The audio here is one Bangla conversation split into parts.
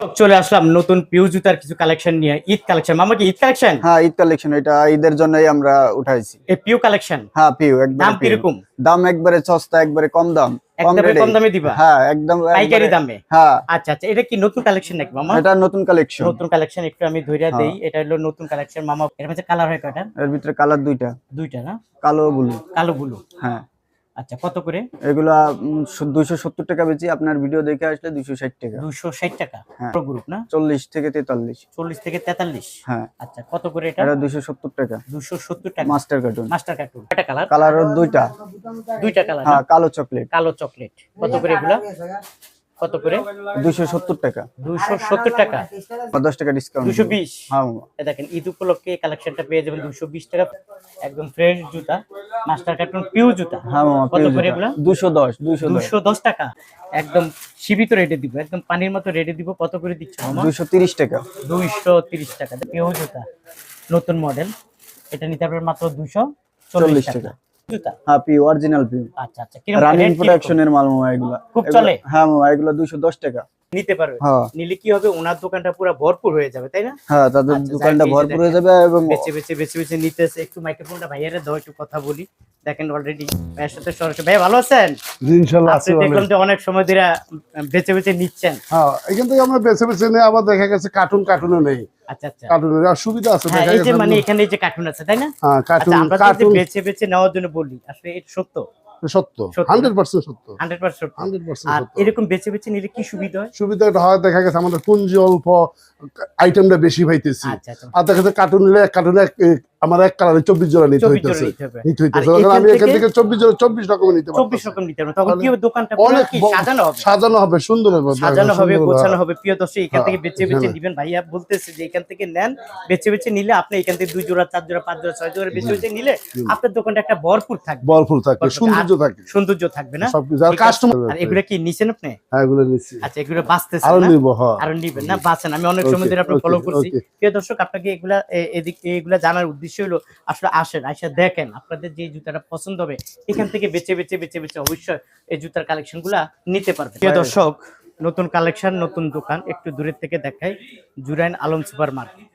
চলে আসলাম নতুন পিউ জুতার কিছু কালেকশন নিয়ে ঈদ কালেকশন মামা কি ঈদ কালেকশন হ্যাঁ ঈদ কালেকশন এটা ঈদের জন্যই আমরা উঠাইছি। এই পিউ কালেকশন হ্যাঁ পিউ একদম দাম কীরকম? দাম একবারে সস্তা একবারে কম দাম কম কম দামে দিবা? হ্যাঁ একদম পাইকারি দামে? হ্যাঁ। আচ্ছা আচ্ছা এটা কি নতুন কালেকশন নাকি মামা? এটা নতুন কালেকশন নতুন কালেকশন একটু আমি ধইরা হ্যাঁ। দেই। এটা হলো নতুন কালেকশন মামা। এর মধ্যে কালার হয় কয়টা? এর ভিতরে কালার দুইটা। দুইটা না? কালো ব্লু। কালো ব্লু। হ্যাঁ। আচ্ছা কত করে? এগুলা দুইশো সত্তর টাকা বেচি। আপনার ভিডিও দেখে আসলে দুইশো ষাট টাকা। দুশো ষাট টাকা হ্যাঁ। গ্রুপ না? চল্লিশ থেকে তেতাল্লিশ। চল্লিশ থেকে তেতাল্লিশ? হ্যাঁ। আচ্ছা কত করে এটা? এটা দুইশো সত্তর টাকা। দুশো সত্তর টাকা। মাস্টার কার্টুন মাস্টার কার্টুন কয়টা কালার কালার দুইটা। দুইটা কালার হ্যাঁ কালো চকলেট কালো চকলেট কত করে এগুলা? কত করে? দুইশো সত্তর টাকা। দুশো সত্তর টাকা? বা দশ টাকা ডিসকাউন্ট দুশো বিশ? হ্যাঁ। মামা। দেখেন ঈদ উপলক্ষে কালেকশনটা পেয়ে যাবেন দুশো বিশ টাকা। একদম ফ্রেশ জুতা মাস্টার কার্টুন পিউ জুতা। হ্যাঁ মামা কত করে। এগুলা? দুশো দশ দুশো। দুশো দশ টাকা। একদম সীমিত রেটে দিব একদম পানির মতো রেটে দিব। কত করে দিচ্ছ মামা? দুশো তিরিশ টাকা। দুইশো তিরিশ টাকা। পিউ জুতা নতুন মডেল এটা নিতে আপনার মাত্র দুশো চল্লিশ চল্লিশ টাকা। টাকা। জুতা হ্যাঁ অরিজিনাল আচ্ছা আচ্ছা। রানিং প্রোডাকশনের মাল এগুলা খুব চলে? হ্যাঁ মামা এগুলা দুশো দশ টাকা। নিতে পারবে। হ্যাঁ। নিলে কি হবে? ওনার দোকানটা পুরো ভরপুর হয়ে যাবে তাই না? হ্যাঁ তাদের আচ্ছা, দোকানটা ভরপুর হয়ে যাবে এবং বেছে বেছে বেছে বেছে নিতেছে। একটু মাইক্রোফোনটা ভাইয়ারে দাও একটু কথা বলি। দেখেন অলরেডি ভাইয়ের সাথে সরাসরি ভাই ভালো আছেন? জি, ইনশাল্লাহ আছে আপনি দেখলাম অনেক। যে অনেক সময় ধরে বেছে বেছে নিচ্ছেন। হ্যাঁ এখান থেকে আমরা বেছে বেছে নিয়ে আবার দেখা গেছে কার্টুন কার্টুনে নেই। আচ্ছা আচ্ছা। কার্টুনের সুবিধা আছে হ্যাঁ এই যে মানে এখানে এই যে কার্টুন আছে তাই না? হ্যাঁ কার্টুন আচ্ছা আমরা বেছে বেছে নেওয়ার জন্য বলি আসলে এটা সত্য? সত্য সত্য। হান্ড্রেড পার্সেন্ট সত্য হান্ড্রেড পার্সেন্ট হান্ড্রেড পার্সেন্ট আর এরকম বেছে বেছে নিলে কি সুবিধা হয়? সুবিধাটা হয় দেখা গেছে আমাদের পুঞ্জি অল্প আইটেমটা বেশি পাইতেছি। আচ্ছা আচ্ছা। আর দেখা যাচ্ছে কার্টুন নিলে কার্টুনে আমার এক কালারে চব্বিশ জোড়া নিতে হইতেছে। নিতে হইতেছে। আমি এখান থেকে চব্বিশ জোড়া চব্বিশ রকমের নিতে পারব চব্বিশ রকম নিতে হবে। তখন কি হবে দোকানটা অনেক সাজানো হবে? সাজানো হবে সুন্দর হবে সাজানো হবে গোছানো হবে। প্রিয় দর্শক এখান হ্যাঁ, থেকে বেছে বেছে এখানে। নিবেন। ভাইয়া বলতেছে যে এখান থেকে নেন বেছে বেছে নিলে আপনি এখান থেকে দুই জোড়া চার জোড়া পাঁচ জোড়া ছয় জোড়া বেছে বেছে নিলে আপনার দোকানটা একটা ভরপুর থাকবে। ভরপুর থাকে বরফুল। সৌন্দর্য আর- থাকে সৌন্দর্য থাকবে না? সবকিছু আর কাস্টমার আর এগুলো কি নিছেন আপনি? হ্যাঁ এগুলো নিচ্ছি আচ্ছা এগুলো বাঁচতেছে আরও নিব হ্যাঁ আরও নিবেন না? বাঁচেন আমি অনেক সময় ধরে okay, ফলো করছি প্রিয় দর্শক আপনাকে এগুলা এদিক এগুলা জানার উদ্দেশ্য হলো আসলে আসেন আইসা দেখেন আপনাদের যে জুতাটা পছন্দ হবে এখান থেকে বেছে বেছে বেছে বেছে অবশ্যই এই জুতার কালেকশনগুলা নিতে পারবেন। প্রিয় দর্শক নতুন কালেকশন নতুন দোকান একটু দূরের থেকে দেখাই Jurain Alam super market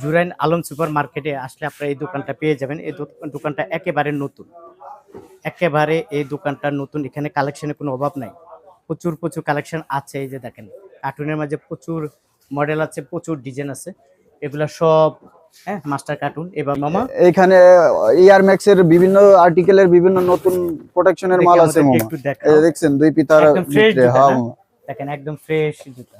Jurain Alam super মার্কেটে আসলে আপনারা এই দোকানটা পেয়ে যাবেন এই দোকানটা একেবারে নতুন। একেবারে এই দোকানটা নতুন এখানে কালেকশনের কোনো অভাব নাই। প্রচুর প্রচুর কালেকশন আছে এই যে দেখেন কার্টুনের মাঝে প্রচুর মডেল আছে প্রচুর ডিজাইন আছে এগুলা সব হ্যাঁ মাস্টার কার্টুন মামা এইখানে ইয়ার ম্যাক্স এর বিভিন্ন আর্টিকেলের বিভিন্ন নতুন প্রোটেকশনের মাল আছে মামা দেখছেন দুই পিতার হ্যাঁ দেখেন একদম ফ্রেশ জুতা।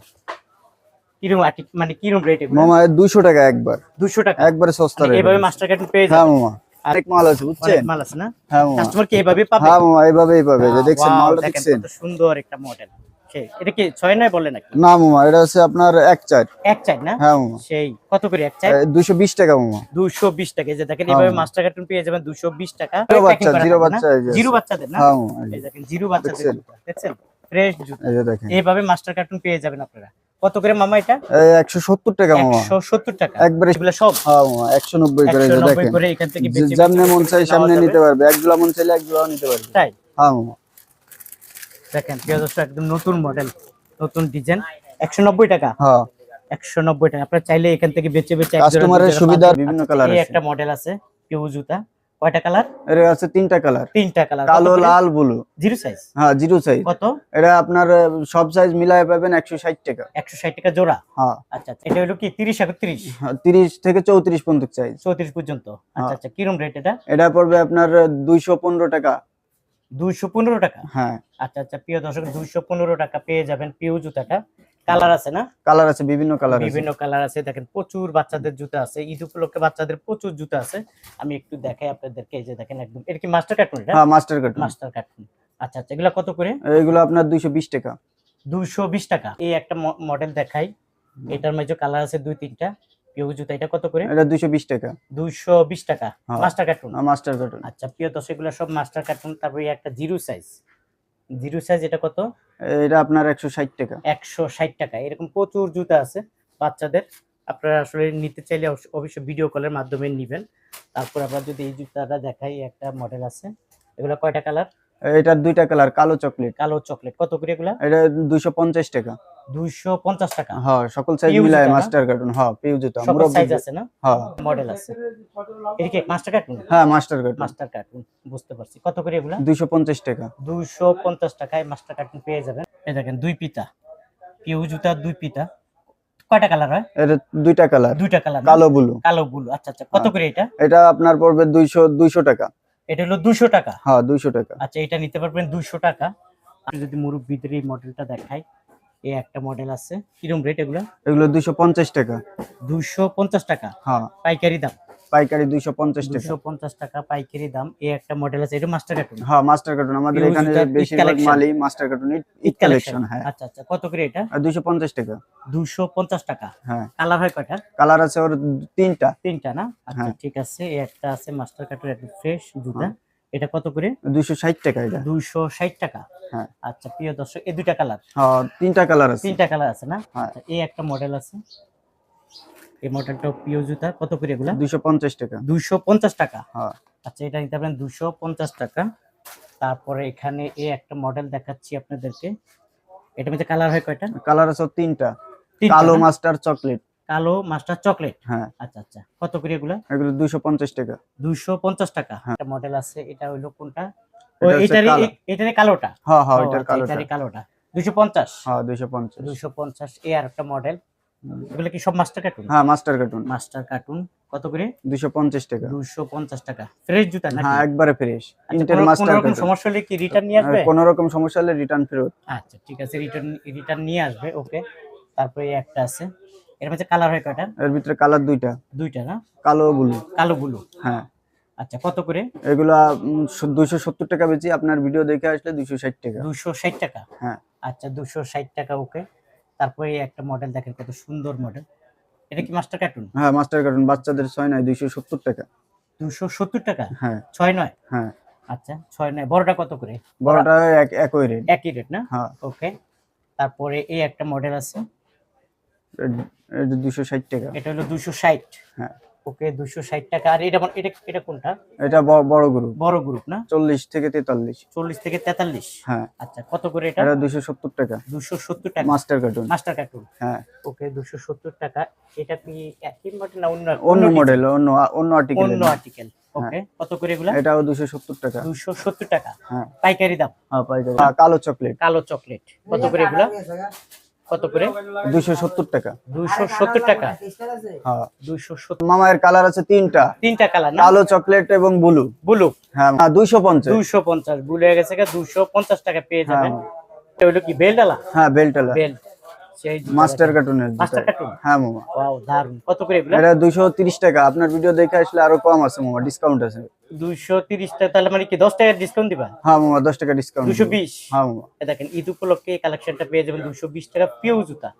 কীরকম আর্টি- মানে কীরকম রেট মামা দুইশো টাকা একবার। দুশো টাকা? একবারে সস্তা মানে এভাবে মাস্টার কার্টুন পেয়ে হ্যাঁ মামা অনেক মাল আছে বুঝছেন? মাল আছে না? হ্যাঁ মামা কাস্টমার কি এভাবে পাবে? হ্যাঁ মামা এইভাবে এইভাবে দেখছেন মালটা দেখছেন? সুন্দর একটা মডেল সেই এটা কি ছয় নয় বলে নাকি? না মামা এটা হচ্ছে আপনার এক চার। এক চাই না? হ্যাঁ মামা। সেই কত করে এক চাই দুইশো বিশ টাকা মামা। দুশো বিশ টাকা যে দেখেন এভাবে। মাস্টার কার্টুন পেয়ে যাবেন দুশো বিশ টাকা। জিরো বাচ্চা, জিরো বাচ্চা জিরো বাচ্চাদের না? মামা এই এই যে- দেখেন জিরো বাচ্চাদের দেখছেন? ফ্রেশ জুতা। এই যে দেখেন। এইভাবে মাস্টার কার্টুন পেয়ে যাবেন আপনারা। কত করে মামা এটা? একশো সত্তর টাকা মামা। একবারে এগুলো সব? হ্যাঁ মামা একশো নব্বই করে এখান থেকে মন চাই সামনে নিতে পারবে। একগুলা মন চাইলে এক গুলাও নিতে পারবে। তাই? হ্যাঁ মামা। দেখেন দর্শক একদম নতুন মডেল নতুন ডিজাইন একশো নব্বই টাকা। হ্যাঁ। একশো নব্বই টাকা। আপনারা চাইলে এখান থেকে এক জোড়া, কাস্টমারের সুবিধা বিভিন্ন কালার একটা মডেল আছে পিউ জুতা। কয়টা কালারের আছে তিনটা কালার তিনটা কালার কালো লাল ব্লু জিরো সাইজ হ্যাঁ জিরো সাইজ কত? এটা আপনার সব সাইজ মিলায় পাবেন একশো ষাট টাকা। একশো ষাট টাকা জোড়া? হ্যাঁ। আচ্ছা আচ্ছা। এটা হলো কি তিরিশ একত্রিশ? তিরিশ থেকে চৌত্রিশ পর্যন্ত সাইজ চৌত্রিশ পর্যন্ত। আচ্ছা হ্যাঁ। আচ্ছা কিরম রেট এটা? এটা পড়বে আপনার দুইশো পনেরো টাকা। দুইশো পনেরো টাকা? হ্যাঁ। আচ্ছা আচ্ছা প্রিয় দর্শক দুইশো পনেরো টাকা পেয়ে যাবেন পিউ জুতাটা। কালার আছে না? কালার আছে বিভিন্ন কালার বিভিন্ন কালার আছে। দেখেন প্রচুর বাচ্চাদের জুতা আছে। ঈদ উপলক্ষে বাচ্চাদের প্রচুর জুতা আছে। আমি একটু দেখাই আপনাদেরকে এই যে দেখেন একদম এটা কি মাস্টার কার্টুন হ্যাঁ মাস্টার কার্টুন মাস্টার কার্টুন আচ্ছা আচ্ছা এগুলা কত করে? এইগুলো আপনার দুইশো বিশ টাকা। দুইশো বিশ টাকা। এই একটা মডেল দেখাই। এটার মাঝে কালার আছে দুই তিনটা। পিউ জুতা এটা কত করে? এটা দুইশো বিশ টাকা। দুইশো বিশ টাকা। মাস্টার কার্টুন মাস্টার কার্টুন আচ্ছা প্রিয় দর্শক এগুলো সব মাস্টার কার্টুন তারপরে একটা জিরো সাইজ জিরো সাইজ এটা কত? এটা আপনার একশো ষাট টাকা। একশো ষাট টাকা। এরকম প্রচুর জুতা আছে বাচ্চাদের। আপনারা আসলে নিতে চাইলে অবশ্য- অবশ্যই ভিডিও কলের মাধ্যমে নিবেন। তারপর আমরা যদি এই জুতাটা দেখাই একটা মডেল আছে। এগুলো কয়টা কালার এটার দুইটা কালার কালো চকলেট কালো চকলেট কত করে এগুলা? এটা দুইশো পঞ্চাশ টাকা। দুইশো পঞ্চাশ টাকা। হ্যাঁ সকল সাইজ মিলায় মাস্টার কার্টুন হ্যাঁ পিউ জুতা সকল সাইজ আছে না? হ্যাঁ মডেল আছে। এদিকে মাস্টার কার্টুন হ্যাঁ মাস্টার কার্টুন মাস্টার কার্টুন বুঝতে পারছি। কত করে এগুলা? দুইশো পঞ্চাশ টাকা। দুইশো পঞ্চাশ টাকায় মাস্টার কার্টুন পেয়ে যাবেন। এই দেখেন দুই পিতা পিউ জুতা দুই পিতা কয়টা কালার হয়? এটা দুইটা কালার দুইটা কালার কালো ব্লু। কালো ব্লু। আচ্ছা আচ্ছা। কত হ্যাঁ। করে এটা? এটা আপনার পড়বে দুইশো দুইশো টাকা। এটা হলো দুশো টাকা। হ্যাঁ দুশো টাকা। আচ্ছা এটা নিতে পারবেন দুশো টাকা। আপনি যদি মুরব্বীদের এই মডেলটা দেখাই এই একটা মডেল আছে। কিরম রেট এগুলো? এগুলো দুশো পঞ্চাশ টাকা। দুশো পঞ্চাশ টাকা। হ্যাঁ। পাইকারি দাম। পাইকারি দুইশো পঞ্চাশ টাকা। দুশো পঞ্চাশ টাকা পাইকারি দাম। এই একটা মডেল আছে এটা মাস্টার কার্টুন হ্যাঁ মাস্টার কার্টুন আমাদের এখানে বেশিরভাগ মালই মাস্টার কার্টুন ঈদ কালেকশন হ্যাঁ। আচ্ছা আচ্ছা কত করে এটা? আর দুইশো পঞ্চাশ টাকা। দুশো পঞ্চাশ টাকা। হ্যাঁ। কালার হয় কয়টা? কালার আছে ওর তিনটা। তিনটা না? আচ্ছা হ্যাঁ। ঠিক আছে এই একটা আছে মাস্টার কার্টুন একদম ফ্রেশ জুতা। হ্যাঁ। এটা কত করে? দুইশো ষাট টাকা এটা। দুইশো ষাট টাকা। হ্যাঁ। আচ্ছা প্রিয় দর্শক এই দুইটা কালার হ্যাঁ তিনটা কালার আছে। তিনটা কালার আছে না? হ্যাঁ। আচ্ছা, এই একটা মডেল আছে। এই মডেলটা প্রিয় জুতা কত করে এগুলা? দুইশো পঞ্চাশ টাকা। দুইশো পঞ্চাশ টাকা? হ্যাঁ। আচ্ছা এটা নিতে পারেন দুশো পঞ্চাশ টাকা। তারপরে এখানে এই একটা মডেল দেখাচ্ছি আপনাদেরকে। এটা মধ্যে কালার হয় কয়টা? কালার আছে তিনটা। কালো মাস্টার চকলেট। কালো মাস্টার চকলেট? হ্যাঁ। আচ্ছা আচ্ছা। কত করে এগুলা? এগুলো দুইশো পঞ্চাশ টাকা। দুইশো পঞ্চাশ টাকা। হ্যাঁ। একটা মডেল আছে এটা হইল কোনটা? ও এটা এটারই এটারই কালোটা? হ্যাঁ হ্যাঁ ওইটার আচ্ছা, কালোটা। এটারই কালোটা। দুইশো পঞ্চাশ? হ্যাঁ দুইশো পঞ্চাশ। দুইশো পঞ্চাশ এ আর একটা মডেল। এগুলো কি সব মাস্টার কার্টুন হ্যাঁ মাস্টার কার্টুন মাস্টার কার্টুন কত করে? দুইশো পঞ্চাশ টাকা। দুইশো পঞ্চাশ টাকা। ফ্রেশ জুতা নাকি? হ্যাঁ একবারে ফ্রেশ কোনো- মাস্টার কোনো রকম সমস্যা হলে কি রিটার্ন নিয়ে আসবে? কোন রকম সমস্যা হলে রিটার্ন ফেরত। আচ্ছা ঠিক আছে রিটার্ন রিটার্ন নিয়ে আসবে ওকে তারপরে একটা আছে। এর মধ্যে কালার হয় কয়টা? এর ভিতরে কালার দুইটা। দুইটা না? কালো ব্লু কালো ব্লু হ্যাঁ। আচ্ছা কত করে? এগুলা দুইশো সত্তর টাকা বেশি। আপনার ভিডিও দেখে আসলে দুইশো ষাট টাকা। দুশো ষাট টাকা? হ্যাঁ। আচ্ছা দুশো ষাট টাকা ওকে তারপরে একটা মডেল দেখেন কত সুন্দর মডেল এটা কি মাস্টার কার্টুন হ্যাঁ মাস্টার কার্টুন বাচ্চাদের ছয় নয় দুইশো সত্তর টাকা। দুশো সত্তর টাকা? হ্যাঁ। ছয় নয়? হ্যাঁ। আচ্ছা ছয় নয়। বড়টা কত করে? বড়টা এক একই রেট একই রেট না? হ্যাঁ। ওকে তারপরে এই একটা মডেল আছে। এটা দুশো ষাট টাকা। এটা হলো দুশো ষাট। হ্যাঁ। ওকে দুশো ষাট টাকা। আর এটা এটা এটা কোনটা? এটা বড় গ্রুপ বড় গ্রুপ না? চল্লিশ থেকে তেতাল্লিশ। চল্লিশ থেকে তেতাল্লিশ? হ্যাঁ। আচ্ছা কত করে এটা? এটা দুশো সত্তর টাকা। দুশো সত্তর টাকা। মাস্টার কার্টুন মাস্টার কার্টুন হ্যাঁ। ওকে দুশো সত্তর টাকা। এটা কি একই মডেল না অন্য অন্য মডেল অন্য অন্য আর্টিকেল অন্য আর্টিকেল ওকে কত করে এগুলা? এটাও দুশো সত্তর টাকা। দুশো সত্তর টাকা। হ্যাঁ। পাইকারি দাম? হ্যাঁ পাইকারি। হ্যাঁ, কালো চকলেট কালো চকলেট কত করে এগুলা? কত করে? দুশো সত্তর টাকা। দুশো সত্তর টাকা? হ্যাঁ। দুশো সত্তর। মামায়ের কালার আছে তিনটা। তিনটা কালার না? কালো চকলেট এবং ব্লু। ব্লু। হ্যাঁ দুইশো পঞ্চাশ। দুশো পঞ্চাশ। ব্লু হয়ে গেছে দুশো পঞ্চাশ টাকা পেয়ে যাবেন। হ্যাঁ। এটা হলো কি বেল্ট হ্যাঁ বেল্টালা বেল্ট সেই মাস্টার কার্টুনের মাস্টার কার্টুন হ্যাঁ মামা। ওয়াও দারুণ কত করে এগুলা? এটা দুইশো তিরিশ টাকা। আপনার ভিডিও দেখে আসলে আরও কম আছে মামা ডিসকাউন্ট আছে। দুইশো তিরিশ টাকা তাহলে মানে কি দশ টাকা ডিসকাউন্ট দিবা? হ্যাঁ মামা দশ টাকা ডিসকাউন্ট দুশো বিশ? হ্যাঁ মামা। দেখেন ঈদ উপলক্ষে কালেকশনটা পেয়ে যাবেন দুশো বিশ টাকা পিউ জুতা।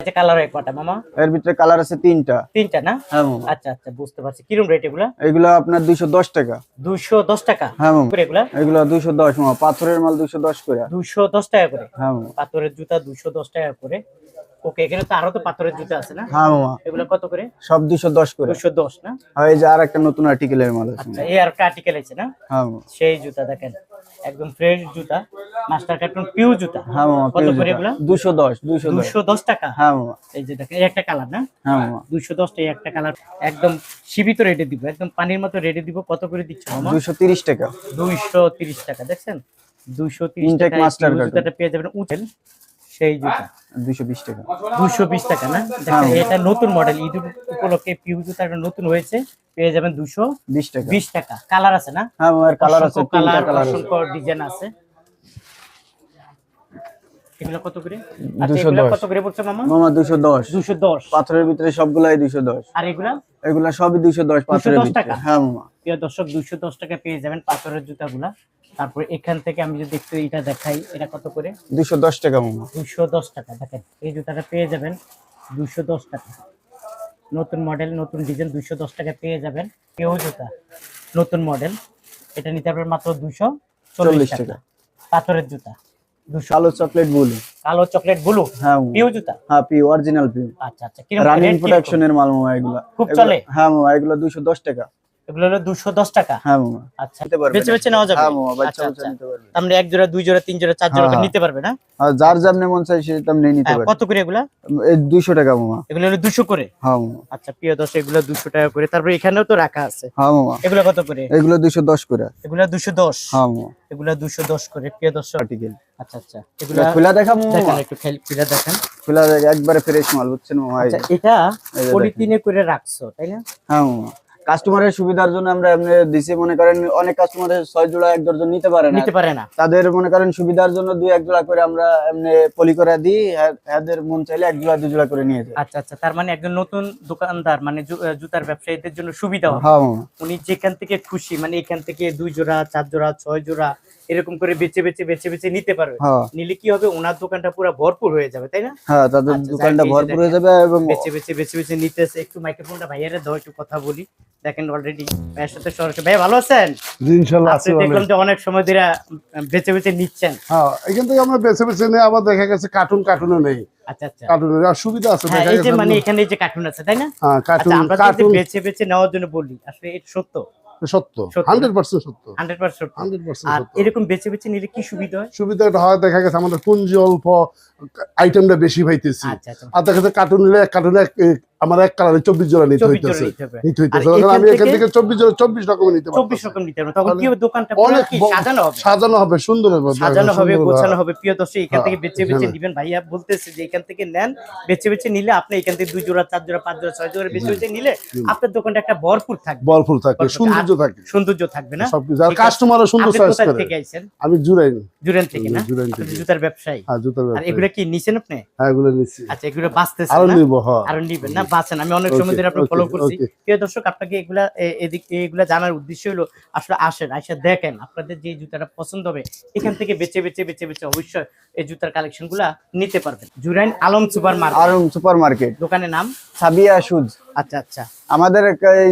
আচ্ছা কালার কটা মামা। এর ভিতরে কালার আছে তিনটা। তিনটা না? হ্যাঁ মামা। আচ্ছা আচ্ছা বুঝতে পারছি। কিরম রেট এগুলা? এগুলো আপনার দুইশো দশ টাকা। দুইশো দশ টাকা? হ্যাঁ মামা। করে এগুলা? এগুলো দুইশো দশ মামা। পাথরের মাল দুইশো দশ করে। দুইশো দশ টাকা করে। হ্যাঁ মামা। পাথরের জুতা দুইশো দশ টাকা করে। ওকে এখানে তো আরও তো পাথরের জুতা আছে না? হ্যাঁ মামা। এগুলো কত করে? সব দুইশো দশ করে। দুইশো দশ না? আর এই যে আর একটা নতুন আর্টিকেলের মাল আছে। আচ্ছা এই আর একটা আর্টিকেল আছে না? হ্যাঁ মামা। সেই জুতা দেখেন একদম ফ্রেশ জুতা মাস্টার কার্টুন পিউ জুতা। হ্যাঁ মামা কত করে এগুলা? দুশো দশ দুইশো দশ। দশ টাকা? হ্যাঁ মামা। এই যে দেখেন এই একটা কালার না? হ্যাঁ মামা। দুইশো দশটা এই একটা কালার একদম সীমিত রেটে দিব একদম পানির মতো রেটে দিব কত করে দিচ্ছ মামা? দুইশো তিরিশ টাকা। দুইশো তিরিশ টাকা দেখছেন? দুইশো তিরিশ Intake টাকা master carton। জুতাটা পেয়ে যাবেন। উঠেন সেই জুতা দুইশো বিশ টাকা। দুইশো বিশ টাকা না? হ্যাঁ। এটা নতুন মডেল ঈদ উপলক্ষে পিউ জুতা নতুন হয়েছে পেয়ে যাবেন দুশো বিশ টাকা। বিশ টাকা। কালার আছে না? হ্যাঁ কালার আছে কালার অসংখ্য ডিজাইন আছে। এগুলো কত করে? আচ্ছা 210 কত করে পড়ছে মামা? মামা দুশো দশ। দুশো দশ। পাথরের ভিতরে সবগুলাই দশ। আর এগুলা? এগুলা সবই দুইশো দশ পাথরের ভিতরে। টাকা? হ্যাঁ মামা। প্রিয় দর্শক দুশো দশ টাকা পেয়ে যাবেন পাথরের জুতাগুলা। তারপর এখান থেকে আমি যদি একটু এটা দেখাই এটা কত করে? দুইশো দশ টাকা মামা। দুশো দশ টাকা দেখেন এই জুতাটা পেয়ে যাবেন দুশো দশ টাকা। নতুন মডেল নতুন ডিজাইন দুশো দশ টাকা পেয়ে যাবেন। কেউ জুতা নতুন মডেল এটা নিতে পারবেন মাত্র দুশো চল্লিশ টাকা। পাথরের জুতা দুশো কালো চকলেট ব্লু কালো চকলেট ব্লু হ্যাঁ পিউ জুতা? হ্যাঁ পিউ অরিজিনাল পিউ আচ্ছা আচ্ছা রানিং প্রোডাকশনের মাল মামা এগুলা। খুব চলে? হ্যাঁ মামা এগুলো দুইশো দশ টাকা। এগুলো হলো দুশো দশ টাকা? হ্যাঁ মামা। আচ্ছা। নেওয়া যাবে? হ্যাঁ মামা বাচ্চা আচ্ছা, বাচ্চা আচ্ছা। নিতে পারবে। আমরা এক জোড়া দুই জোড়া তিন জোড়া চার জোড়া হ্যাঁ, করে। নিতে পারবে না? যার যেমন মন চাই সে তেমনি নিতে পারবে কত করে এগুলা? এই দুইশো টাকা মামা। এগুলো হলো দুশো করে? হ্যাঁ মামা। আচ্ছা প্রিয় দর্শক এগুলো দুশো টাকা করে। তারপরে এখানেও তো রাখা আছে। হ্যাঁ মামা। এগুলো কত করে? এগুলো দুইশো দশ করে এগুলো হ্যাঁ মামা। এগুলো করে প্রিয় দর্শক। আর্টিকেল আচ্ছা আচ্ছা। এগুলো খোলা মামা? একটু খেল- দেখেন। একবারে ফ্রেশ মাল বুঝছেন মামা? আচ্ছা এটা পলিথিনে করে রাখছো তাই না? হ্যাঁ মামা। কাস্টমারের সুবিধার জন্য আমরা এমনি দিছি মনে করেন অনেক কাস্টমার ছয় জোড়া এক দর্জন নিতে পারে না। নিতে পারে না। তাদের মনে করেন সুবিধার জন্য দুই এক জোড়া করে আমরা এমনি পলি করে দিই। হ্যাঁ- মন চাইলে এক জোড়া দুই জোড়া করে নিয়ে যায় আচ্ছা আচ্ছা তার মানে একজন নতুন দোকানদার মানে জুতার ব্যবসায়ীদের জন্য সুবিধা হবে। হ্যাঁ। উনি যেখান থেকে খুশি মানে এখান থেকে দুই জোড়া চার জোড়া ছয় জোড়া এরকম করে বেছে বেছে বেছে বেছে নিতে পারবে। হ্যাঁ। নিলে কি হবে? ওনার দোকানটা পুরো ভরপুর হয়ে যাবে তাই না? হ্যাঁ তাদের আচ্ছা, দোকানটা ভরপুর হয়ে যাবে এবং বেছে বেছে বেছে বেছে নিতেছে। একটু মাইক্রোফোনটা ভাইয়ারে দাও একটু কথা বলি। দেখেন অলরেডি ভাইয়ের সাথে সরাসরি ভাই ভালো আছেন? জি, ইনশাল্লাহ আপনি আছে ভালো। দেখলাম যে অনেক সময় ধরে বেছে বেছে নিচ্ছেন। হ্যাঁ এখান থেকে আমরা বেছে বেছে নিয়ে আবার দেখা গেছে কার্টুন কার্টুনে নেই। আচ্ছা আচ্ছা। কার্টুনে আর সুবিধা আছে হ্যাঁ দেখা এই যে গেছে মানে এখানে যে কার্টুন আছে তাই না? হ্যাঁ কার্টুন আচ্ছা আমরা কার্টুন বেছে বেছে নেওয়ার জন্য বলি আসলে এটা সত্য? সত্য। হান্ড্রেড পার্সেন্ট সত্য। হান্ড্রেড পার্সেন্ট হান্ড্রেড পার্সেন্ট আর এরকম বেছে বেছে নিলে কি সুবিধা হয়? সুবিধাটা হয় দেখা গেছে আমাদের পুঞ্জি অল্প আইটেমটা বেশি পাইতেছি। আচ্ছা আচ্ছা। আর দেখা যাচ্ছে কার্টুন নিলে এক কার্টুনে আমার এক কালারে চব্বিশ জোড়া নিতে হইতেছে। নিতে হইতেছে। আমি এখান থেকে- চব্বিশ জোড়া চব্বিশ রকমের নিতে চব্বিশ রকম নিতে তখন কি হবে? দোকানটা অনেক সাজানো হবে? সাজানো হবে সুন্দর হবে সাজানো হবে গোছানো হবে। প্রিয় দর্শক এখান হ্যাঁ, থেকে বেছে নিবেন। ভাইয়া বলতেছে যে এখান থেকে নেন নিলে আপনি এখান থেকে দুই জোড়া চার জোড়া পাঁচ জোড়া ছয় জোড়া নিলে আপনার দোকানটা একটা ভরপুর থাকবে। ভরপুর সৌন্দর্য আর থাকে সৌন্দর্য থাকবে না? সবকিছু। আর কাস্টমারও সুন্দর চয়েস করে। আমি জুড়াই জুরেন থেকে না? জুরাইন থেকে। জুতার ব্যবসায়ী। হ্যাঁ জুতার আর ব্যবসা এগুলো কি নিছেন আপনি? হ্যাঁ এগুলো নিচ্ছি আচ্ছা এগুলো বাঁচতেছেন আরও নিবো হ্যাঁ আরও নিবেন না? বাঁচেন আমি অনেক সময় ধরে আপনার ফলো করছি। প্রিয় দর্শক আপনাকে এগুলা এদিকে এগুলা জানার উদ্দেশ্য হলো আসলে আসেন আসে দেখেন আপনাদের যে জুতাটা পছন্দ হবে এখান থেকে বেছে বেছে বেছে বেছে অবশ্যই এই জুতার কালেকশনগুলা নিতে পারবেন। Jurain Alam super market Alam super market দোকানের নাম? সাবিয়া শুজ। আচ্ছা আচ্ছা। আমাদের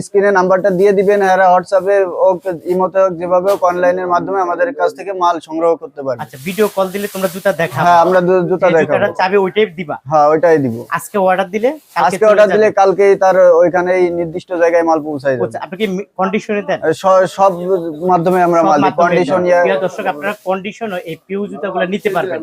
স্ক্রিনে নাম্বারটা দিয়ে দিবেন এরা হোয়াটসঅ্যাপে হোক ইমোতে হোক যেভাবে হোক অনলাইনের মাধ্যমে আমাদের কাছ থেকে মাল সংগ্রহ করতে পারবে। আচ্ছা ভিডিও কল দিলে তোমরা জুতা দেখাবে হ্যাঁ আমরা জুতা যে দেখাবো। জুতাটা চাবে ওইটাই দিবা? হ্যাঁ ওইটাই দিব। আজকে অর্ডার দিলে কালকে আজকে অর্ডার দিলে কালকেই তার ওইখানেই নির্দিষ্ট জায়গায় মাল পৌঁছায় যাবে। আচ্ছা, আপনি কি কন্ডিশনে দেন? সব মাধ্যমে আমরা মাল কন্ডিশন। দর্শক আপনারা কন্ডিশন এই পিউ জুতাগুলো নিতে পারবেন।